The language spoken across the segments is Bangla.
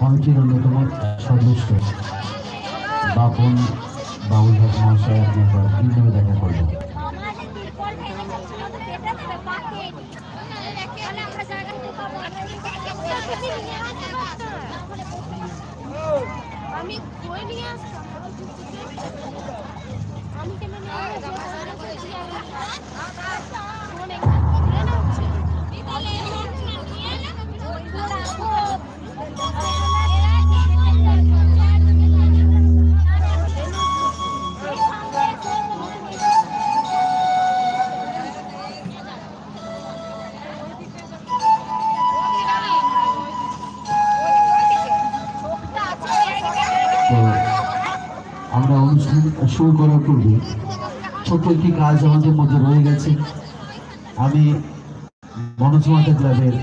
কমিটির অন্যতম সদস্য বাপন বাবুল হক মহাশয় আপনি একবার ইউটিউবে দেখা করবেন। আমি কই নিয়ে আসতাম আমি কেন তো আমরা অনুষ্ঠান শুরু করার পূর্বে ছোট্ট একটি কাজ আমাদের মধ্যে রয়ে গেছে। আমি মনোজ মনোজমাতা ক্লাবের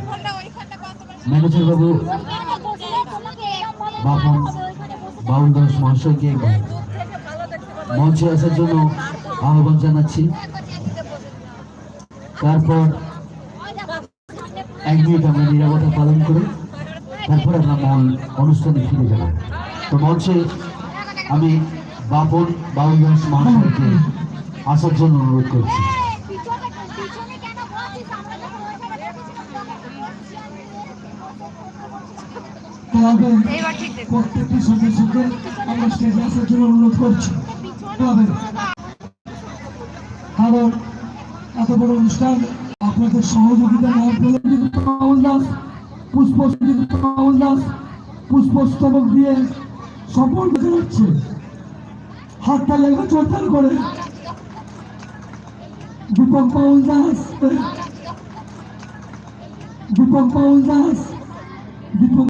ম্যানেজার বাবু, বাপন বাউল দাস মহাশয়কে মঞ্চে আসার জন্য আহ্বান জানাচ্ছি। তারপর এক মিনিট আমরা নিরাপত্তা পালন করে তারপর আমরা মূল অনুষ্ঠানে ফিরে যাব তো মঞ্চে আমি বাপন বাউল দাস মহাশয়কে আসার জন্য অনুরোধ করছি। প্রত্যেকটি সদস্যকে আমরা স্টেজে আসার জন্য অনুরোধ করছি। ক্লাবের কারণ এত বড় অনুষ্ঠান আপনাদের সহযোগিতা না পেলে কিন্তু দাস পুষ্প রাহুল দাস পুষ্পস্তবক দিয়ে সম্পর্ক জানাচ্ছে হাতটা লেগে চোরতাল করে। দীপক পাউল দাস, দীপক পাউল দাস, দীপক